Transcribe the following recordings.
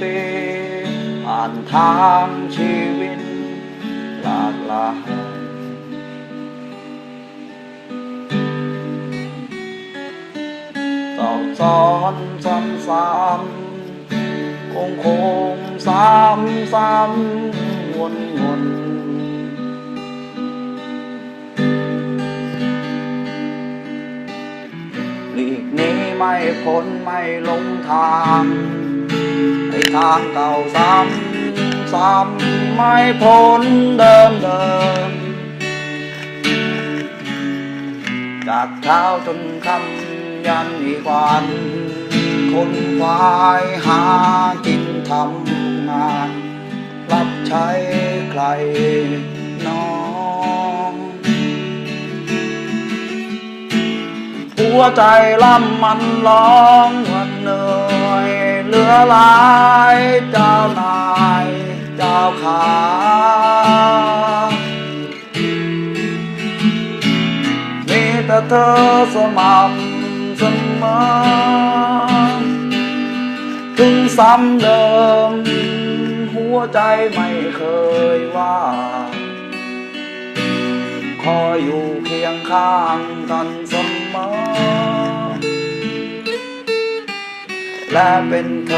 ปีผ่านทางชีวิตหลากหลายสอบซ้อนซ้ำซ้ำคงคงซ้ำซ้ำวนวนหลีกนี้ไม่พ้นไม่ลงทาง ทางเก่าซ้ำซ้ำไม่พ้นเดิมเดิม จากเช้าจนค่ำยันอีกวันคนควายหากินทำงาน รับใช้ใครน้องหัวใจล่ำมันร้องวันเหนื่อย เหลือหลายเจ้านายเจ้าขามีแต่เธอสม่ำเสมอถึงซ้ำเดิม หัวใจไม่เคยว่า คอยอยู่เคียงข้างกันเสมอ และเป็นเ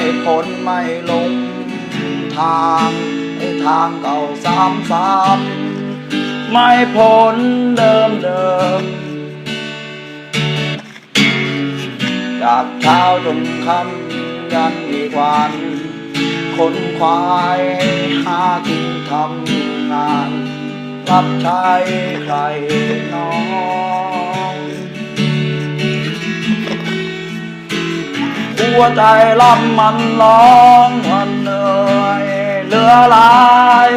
นี้ไม่พ้นไม่ลงทางทางเก่าซ้ำซ้ำไม่พ้นเดิมเดิมจากเช้าจนค่ำยันอีกวันคนควายหากินทำงาน รับใช้ใครน้อง หัวใจลำมันร้องวันเหนื่อยเหลือหลาย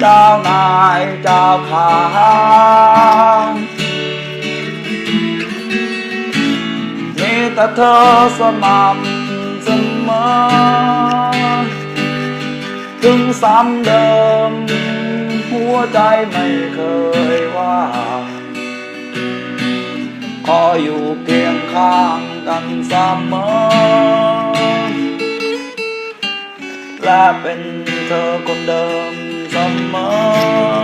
เจ้านายเจ้าขามีแต่เธอสม่ำเสมอถึงซ้ำเดิม หัวใจไม่เคยว่าขออยู่เคียงข้างกันเสมอ และเป็นเธอคนเดิมเสมอ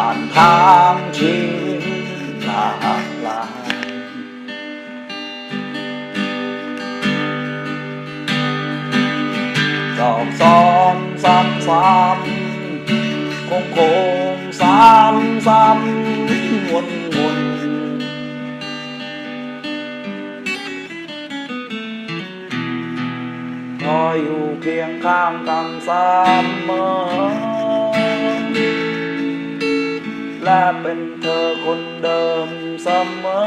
ผ่านทางชีวิตหลากหลายสอบซ้อ และเป็นเธอคนเดิมเสมอ